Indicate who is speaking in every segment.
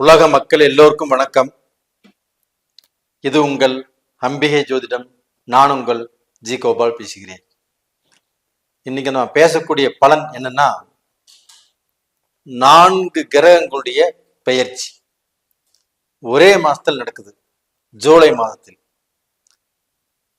Speaker 1: உலக மக்கள் எல்லோருக்கும் வணக்கம். இது உங்கள் அம்பிகை ஜோதிடம். நான் உங்கள் ஜி கோபால் பேசுகிறேன். இன்னைக்கு நான் பேசக்கூடிய பலன் என்னன்னா நான்கு கிரகங்களுடைய பெயர்ச்சி. ஒரே மாசத்தில் நடக்குது. ஜூலை மாதத்தில்.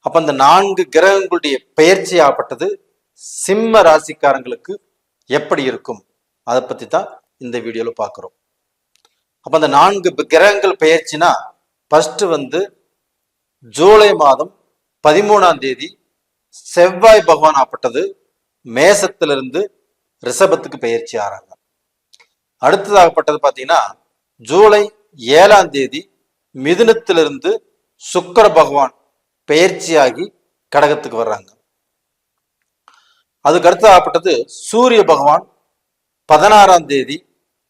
Speaker 1: அப்ப அந்த நான்கு கிரகங்களுடைய பெயர்ச்சி ஆகப்பட்டது சிம்ம ராசிக்காரங்களுக்கு எப்படி இருக்கும்? அதை பத்தி தான் இந்த வீடியோல பார்க்குறோம் அப்ப அந்த நான்கு கிரகங்கள் பெயர்ச்சினா ஃபர்ஸ்ட் வந்து ஜூலை மாதம் பதிமூணாம் தேதி செவ்வாய் பகவான் ஆப்பட்டது மேசத்திலிருந்து ரிஷபத்துக்கு பயிற்சி ஆறாங்க. அடுத்ததாகப்பட்டது பார்த்தீங்கன்னா ஜூலை ஏழாம் தேதி மிதுனத்திலிருந்து சுக்கர பகவான் பெயர்ச்சியாகி கடகத்துக்கு வர்றாங்க. அதுக்கு அடுத்ததாகப்பட்டது சூரிய பகவான் பதினாறாம் தேதி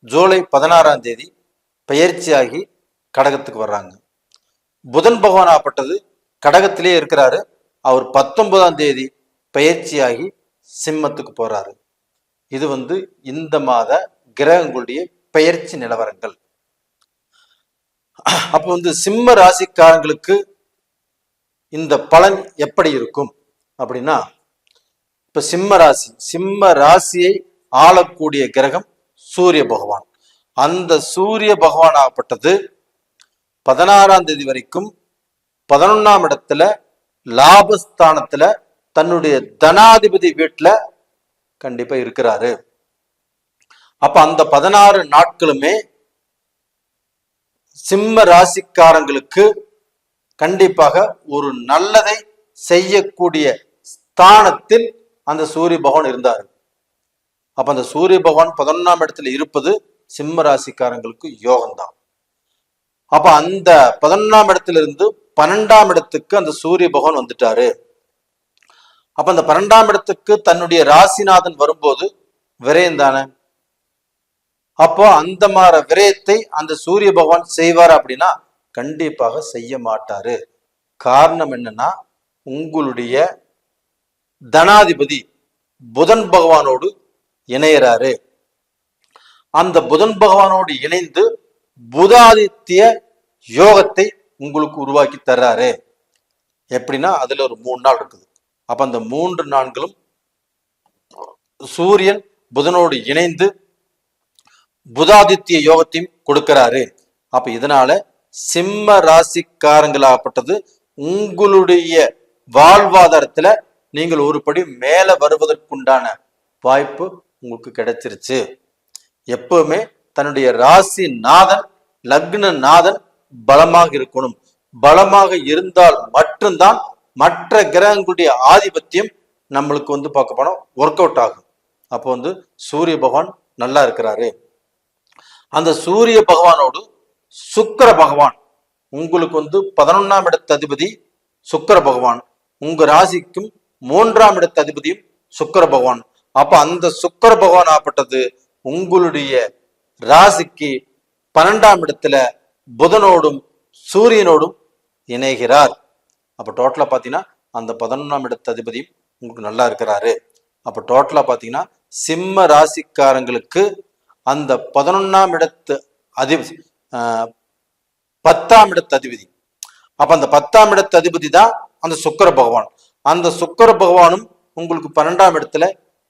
Speaker 1: ஜூலை பதினாறாம் தேதி பெயர்ச்சியாகி கடகத்துக்கு வர்றாங்க. புதன் பகவான் ஆப்பட்டது கடகத்திலே இருக்கிறாரு. அவர் பத்தொன்பதாம் தேதி பயிற்சியாகி சிம்மத்துக்கு போறாரு. இது வந்து இந்த மாத கிரகங்களுடைய பெயர்ச்சி நிலவரங்கள். அப்போ வந்து சிம்ம ராசிக்காரங்களுக்கு இந்த பலன் எப்படி இருக்கும்? அப்படின்னா இப்ப சிம்ம ராசி சிம்ம ராசியை ஆளக்கூடிய கிரகம் சூரிய பகவான். அந்த சூரிய பகவான் ஆகப்பட்டது பதினாறாம் தேதி வரைக்கும் பதினொன்னாம் இடத்துல லாபஸ்தானத்துல தன்னுடைய தனாதிபதி வீட்டுல கண்டிப்பா இருக்கிறாரு. அப்ப அந்த பதினாறு நாட்களுமே சிம்ம ராசிக்காரங்களுக்கு கண்டிப்பாக ஒரு நல்லதை செய்யக்கூடிய ஸ்தானத்தில் அந்த சூரிய பகவான் இருந்தார். அப்ப அந்த சூரிய பகவான் பதினொன்னாம் இடத்துல இருப்பது சிம்ம ராசிக்காரங்களுக்கு யோகம்தான். அப்ப அந்த பதினொன்றாம் இடத்துல இருந்து பன்னெண்டாம் இடத்துக்கு அந்த சூரிய பகவான் வந்துட்டாரு. அப்ப அந்த பன்னெண்டாம் இடத்துக்கு தன்னுடைய ராசிநாதன் வரும்போது விரயம் தானே? அப்போ அந்த மாதிரி விரயத்தை அந்த சூரிய பகவான் செய்வார் அப்படின்னா கண்டிப்பாக செய்ய மாட்டாரு. காரணம் என்னன்னா உங்களுடைய தனாதிபதி புதன் பகவானோடு இணையறாரு. அந்த புதன் பகவானோடு இணைந்து புதாதித்ய யோகத்தை உங்களுக்கு உருவாக்கி தர்றாரு. எப்படின்னா அதுல ஒரு மூணு நாள் இருக்குது. அப்ப அந்த மூன்று நாட்களும் சூரியன் புதனோடு இணைந்து புதாதித்ய யோகத்தையும் கொடுக்கிறாரு. அப்ப இதனால சிம்ம ராசிக்காரங்களாகப்பட்டது உங்களுடைய வாழ்வாதாரத்துல நீங்கள் ஒருபடி மேல வருவதற்குண்டான வாய்ப்பு உங்களுக்கு கிடைச்சிருச்சு. எப்பவுமே தன்னுடைய ராசி நாதன் லக்ன நாதன் பலமாக இருக்கணும். பலமாக இருந்தால் மட்டும்தான் மற்ற கிரகங்களுடைய ஆதிபத்தியம் நம்மளுக்கு வந்து பார்க்க போனோம் ஒர்க் அவுட் ஆகும். அப்போ வந்து சூரிய பகவான் நல்லா இருக்கிறாரு. அந்த சூரிய பகவானோடு சுக்கர பகவான் உங்களுக்கு வந்து பதினொன்னாம் இடத்து அதிபதி சுக்கர பகவான் உங்க ராசிக்கும் மூன்றாம் இடத்து அதிபதியும் சுக்கர பகவான். அப்ப அந்த சுக்கர பகவான் ஆப்பட்டது உங்களுடைய ராசிக்கு பன்னெண்டாம் இடத்துல புதனோடும் சூரியனோடும் இணைகிறார். அப்ப டோட்டலா பாத்தீங்கன்னா அந்த பதினொன்றாம் இடத்து அதிபதியும் உங்களுக்கு நல்லா இருக்கிறாரு. அப்ப டோட்டலா பாத்தீங்கன்னா சிம்ம ராசிக்காரங்களுக்கு அந்த பதினொன்றாம் இடத்து அதிபதி பத்தாம் இடத்து அதிபதி. அப்ப அந்த பத்தாம் இடத்து அதிபதி தான் அந்த சுக்கர பகவான். அந்த சுக்கர பகவானும் உங்களுக்கு பன்னெண்டாம் இடத்துல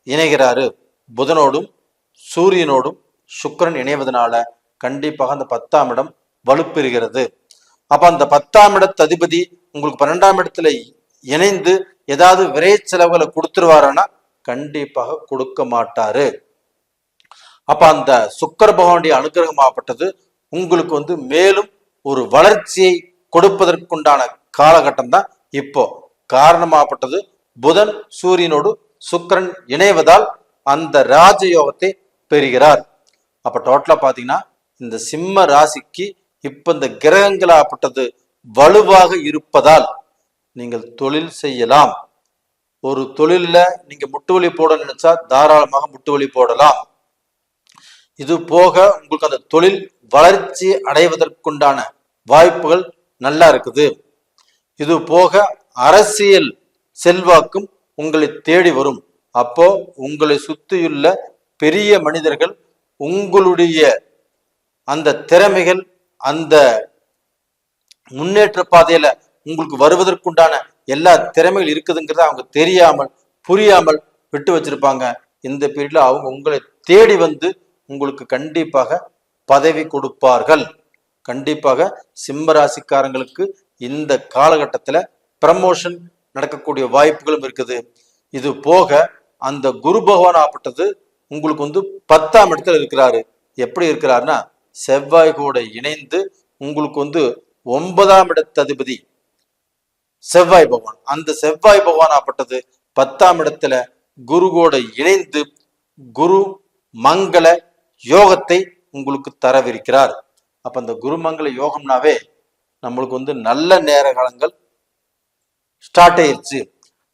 Speaker 1: இணைகிறாரு. புதனோடும் சூரியனோடும் சுக்கிரன் இணைவதனால கண்டிப்பாக அந்த பத்தாம் இடம் வலுப்பெறுகிறது. அப்ப அந்த பத்தாம் இடத்து அதிபதி உங்களுக்கு பன்னெண்டாம் இடத்துல இணைந்து ஏதாவது விரை செலவுகளை கொடுத்துருவாருன்னா கண்டிப்பாக கொடுக்க மாட்டாரு. அப்ப அந்த சுக்கர பகவானுடைய அனுகிரகமாகப்பட்டது உங்களுக்கு வந்து மேலும் ஒரு வளர்ச்சியை கொடுப்பதற்குண்டான காலகட்டம் தான் இப்போ. காரணமாகப்பட்டது புதன் சூரியனோடு சுக்கரன் இணைவதால் அந்த ராஜயோகத்தை பெறுகிறார். அப்ப டோட்டலா பாத்தீங்கன்னா இந்த சிம்ம ராசிக்கு இப்ப இந்த கிரகங்களாகப்பட்டது வலுவாக இருப்பதால் நீங்கள் தொழில் செய்யலாம். ஒரு தொழில்ல நீங்க முட்டுவலி போட நினைச்சா தாராளமாக முட்டுவலி போடலாம். இது போக உங்களுக்கு அந்த தொழில் வளர்ச்சி அடைவதற்குண்டான வாய்ப்புகள் நல்லா இருக்குது. இது போக அரசியல் செல்வாக்கும் உங்களை தேடி வரும். அப்போ உங்களை சுத்தியுள்ள பெரிய மனிதர்கள் உங்களுடைய அந்த திறமைகள் அந்த முன்னேற்ற பாதையில உங்களுக்கு வருவதற்குண்டான எல்லா திறமைகள் இருக்குதுங்கிறத அவங்க தெரியாமல் புரியாமல் விட்டு வச்சிருப்பாங்க. இந்த பீரியட்ல அவங்க உங்களை தேடி வந்து உங்களுக்கு கண்டிப்பாக பதவி கொடுப்பார்கள். கண்டிப்பாக சிம்ம ராசிக்காரங்களுக்கு இந்த காலகட்டத்துல ப்ரமோஷன் நடக்கக்கூடிய வாய்ப்புகளும் இருக்குது. இது போக அந்த குரு பகவான் ஆப்பட்டது உங்களுக்கு வந்து பத்தாம் இடத்துல இருக்கிறாரு. எப்படி இருக்கிறாருன்னா செவ்வாய் கூட இணைந்து உங்களுக்கு வந்து ஒன்பதாம் இடத்ததிபதி செவ்வாய் பகவான். அந்த செவ்வாய் பகவான் ஆப்பட்டது பத்தாம் இடத்துல குரு கூட இணைந்து குரு மங்கள யோகத்தை உங்களுக்கு தரவிருக்கிறார். அப்ப அந்த குருமங்கள யோகம்னாவே நம்மளுக்கு வந்து நல்ல நேர காலங்கள் ஸ்டார்ட் ஆயிருச்சு.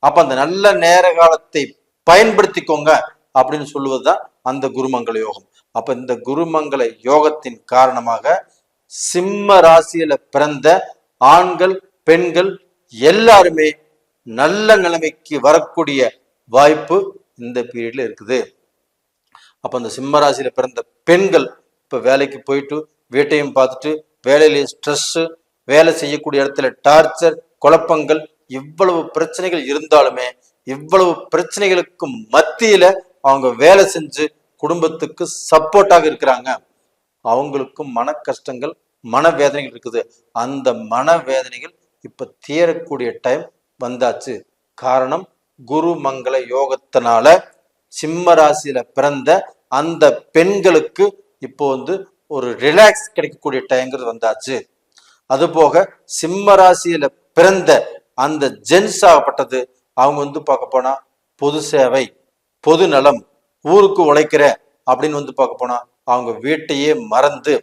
Speaker 1: அப்ப அந்த நல்ல நேர காலத்தை பயன்படுத்திக்கோங்க. அப்படின்னு சொல்லுவதுதான் அந்த குருமங்கள யோகம். அப்ப இந்த குருமங்கள யோகத்தின் காரணமாக சிம்ம ராசியில பிறந்த ஆண்கள் பெண்கள் எல்லாருமே நல்ல நிலைமைக்கு வரக்கூடிய வாய்ப்பு இந்த பீரியட்ல இருக்குது. அப்ப அந்த சிம்ம ராசியில பிறந்த பெண்கள் இப்ப வேலைக்கு போயிட்டு வீட்டையும் பார்த்துட்டு வேலையிலேயே ஸ்ட்ரெஸ் வேலை செய்யக்கூடிய இடத்துல டார்ச்சர் குழப்பங்கள் இவ்வளவு பிரச்சனைகள் இருந்தாலுமே இவ்வளவு பிரச்சனைகளுக்கு மத்தியில அவங்க வேலை செஞ்சு குடும்பத்துக்கு சப்போர்ட்டாக இருக்கிறாங்க. அவங்களுக்கும் மன கஷ்டங்கள் மனவேதனைகள் இருக்குது. அந்த மனவேதனைகள் இப்ப தீரக்கூடிய டைம் வந்தாச்சு. காரணம் குரு மங்கள யோகத்தினால சிம்ம ராசியில பிறந்த அந்த பெண்களுக்கு இப்போ வந்து ஒரு ரிலாக்ஸ் கிடைக்கக்கூடிய டைம்ங்கிறது வந்தாச்சு. அது போக சிம்ம ராசியில பிறந்த அந்த ஜென்ஸ் ஆகப்பட்டது. அவங்க வந்து பார்க்க போனா பொது சேவை. பொது நலம் ஊருக்கு உழைக்கிற அப்படின்னு வந்து பார்க்க போனா அவங்க வீட்டையே மறந்து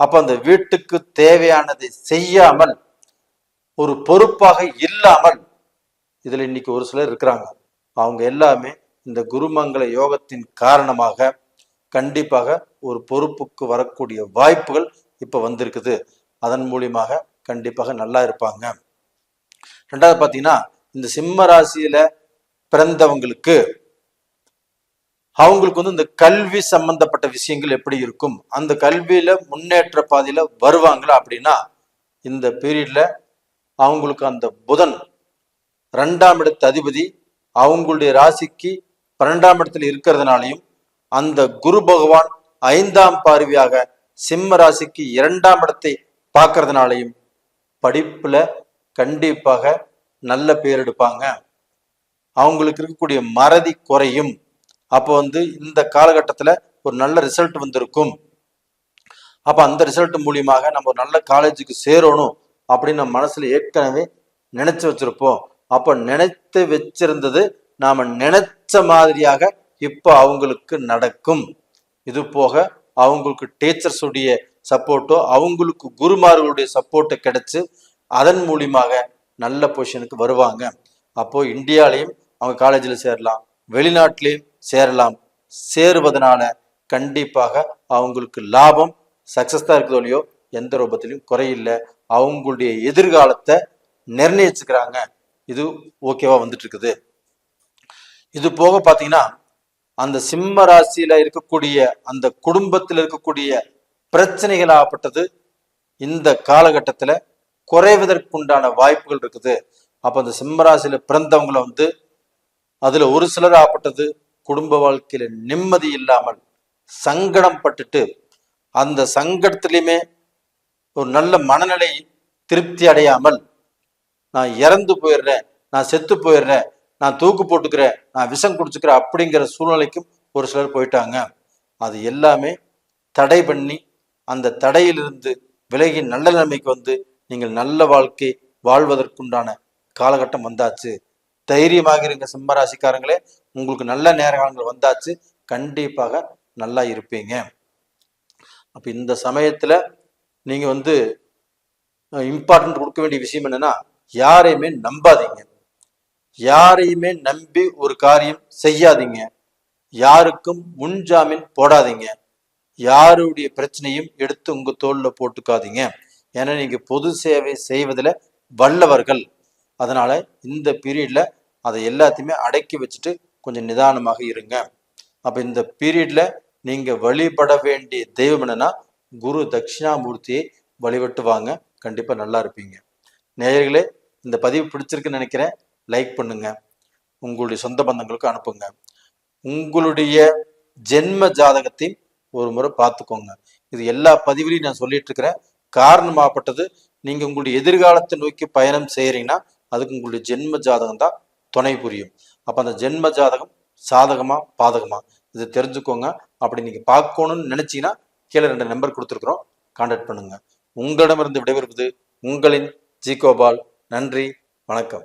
Speaker 1: அப்ப அந்த வீட்டுக்கு தேவையானதை செய்யாமல் ஒரு பொறுப்பாக இல்லாமல் இதுல இன்னைக்கு ஒரு சிலர் இருக்கிறாங்க. அவங்க எல்லாமே இந்த குருமங்கள யோகத்தின் காரணமாக கண்டிப்பாக ஒரு பொறுப்புக்கு வரக்கூடிய வாய்ப்புகள் இப்ப வந்திருக்குது. அதன் மூலியமாக கண்டிப்பாக நல்லா இருப்பாங்க. ரெண்டாவது பார்த்தீங்கன்னா இந்த சிம்ம ராசியில பிறந்தவங்களுக்கு அவங்களுக்கு வந்து இந்த கல்வி சம்பந்தப்பட்ட விஷயங்கள் எப்படி இருக்கும்? அந்த கல்வியில முன்னேற்ற பாதையில வருவாங்களா அப்படின்னா இந்த பீரியட்ல அவங்களுக்கு அந்த புதன் ரெண்டாம் இடத்து அதிபதி அவங்களுடைய ராசிக்கு பன்னெண்டாம் இடத்துல இருக்கிறதுனாலையும் அந்த குரு பகவான் ஐந்தாம் பார்வையாக சிம்ம ராசிக்கு இரண்டாம் இடத்தை பார்க்கறதுனாலையும் படிப்புல கண்டிப்பாக நல்ல பேர் எடுப்பாங்க. அவங்களுக்கு இருக்கக்கூடிய மறதி குறையும். அப்போ வந்து இந்த காலகட்டத்தில் ஒரு நல்ல ரிசல்ட் வந்திருக்கும். அப்போ அந்த ரிசல்ட் மூலியமாக நம்ம ஒரு நல்ல காலேஜுக்கு சேரணும் அப்படின்னு நம்ம மனசில் ஏற்கனவே நினைச்சு வச்சிருப்போம். அப்போ நினைத்து வச்சிருந்தது நாம் நினைச்ச மாதிரியாக இப்போ அவங்களுக்கு நடக்கும். இது போக அவங்களுக்கு டீச்சர்ஸுடைய சப்போர்ட்டோ அவங்களுக்கு குருமார்களுடைய சப்போர்ட்டை கிடைச்சி அதன் மூலியமாக நல்ல பொசிஷனுக்கு வருவாங்க. அப்போது இந்தியாலையும் அவங்க காலேஜில் சேரலாம். வெளிநாட்டிலையும் சேரலாம். சேருவதனால கண்டிப்பாக அவங்களுக்கு லாபம் சக்சஸ் தான் இருக்குதோ இல்லையோ எந்த ரூபத்திலையும் குறையில்லை. அவங்களுடைய எதிர்காலத்தை நிர்ணயிச்சுக்கிறாங்க. இது ஓகேவா வந்துட்டு இருக்குது இது போக பார்த்தீங்கன்னா அந்த சிம்ம ராசியில இருக்கக்கூடிய அந்த குடும்பத்தில் இருக்கக்கூடிய பிரச்சனைகள் ஆகப்பட்டது இந்த காலகட்டத்தில் குறைவதற்குண்டான வாய்ப்புகள் இருக்குது. அப்போ அந்த சிம்ம ராசியில பிறந்தவங்களை வந்து அதில் ஒரு சிலர் ஆகப்பட்டது குடும்ப வாழ்க்கையில நிம்மதி இல்லாமல் சங்கடம் பட்டுட்டு அந்த சங்கடத்திலையுமே ஒரு நல்ல மனநிலை திருப்தி அடையாமல் நான் இறந்து போயிடுறேன் நான் செத்து போயிடுறேன் நான் தூக்கு போட்டுக்கிறேன் நான் விஷம் குடிச்சுக்கிறேன் அப்படிங்கிற சூழ்நிலைக்கும் ஒரு சிலர் போயிட்டாங்க. அது எல்லாமே தடை பண்ணி அந்த தடையிலிருந்து விலகி நல்ல நிலைமைக்கு வந்து நீங்கள் நல்ல வாழ்க்கை வாழ்வதற்குண்டான காலகட்டம் வந்தாச்சு. தைரியமாக இருங்க சிம்மராசிக்காரங்களே உங்களுக்கு நல்ல நேர காலங்கள் வந்தாச்சு கண்டிப்பாக நல்லா இருப்பீங்க. அப்போ இந்த சமயத்தில் நீங்கள் வந்து இம்பார்ட்டன்ட் கொடுக்க வேண்டிய விஷயம் என்னன்னா யாரையுமே நம்பாதீங்க. யாரையுமே நம்பி ஒரு காரியம் செய்யாதீங்க. யாருக்கும் முன்ஜாமீன் போடாதீங்க. யாருடைய பிரச்சனையும் எடுத்து உங்கள் தோளில் போட்டுக்காதீங்க. ஏன்னா நீங்கள் பொது சேவை செய்வதில் வல்லவர்கள். அதனால் இந்த பீரியடில் அதை எல்லாத்தையுமே அடக்கி வச்சுட்டு கொஞ்சம் நிதானமாக இருங்க. அப்ப இந்த பீரியட்ல நீங்க வழிபட வேண்டிய தெய்வம் என்னன்னா குரு தட்சிணாமூர்த்தியை வழிபட்டு வாங்க. கண்டிப்பா நல்லா இருப்பீங்க. நேயர்களே இந்த பதிவு பிடிச்சிருக்குன்னு நினைக்கிறேன். லைக் பண்ணுங்க. உங்களுடைய சொந்த பந்தங்களுக்கு அனுப்புங்க. உங்களுடைய ஜென்ம ஜாதகத்தையும் ஒரு முறை பார்த்துக்கோங்க. இது எல்லா பதிவுலையும் நான் சொல்லிட்டு இருக்கிறேன். காரணமாகப்பட்டது நீங்க உங்களுடைய எதிர்காலத்தை நோக்கி பயணம் செய்யறீங்கன்னா அதுக்கு உங்களுடைய ஜென்ம ஜாதகம் தான் துணை புரியும். அப்போ அந்த ஜென்ம ஜாதகம் சாதகமா பாதகமா? இது தெரிஞ்சுக்கோங்க. அப்படி நீங்கள் பார்க்கணும்னு நினைச்சீங்கன்னா கீழே ரெண்டு நம்பர் கொடுத்துருக்குறோம். கான்டாக்ட் பண்ணுங்க. உங்களிடமிருந்து விடைபெறுவது உங்களின் ஜி கோபால் நன்றி. வணக்கம்.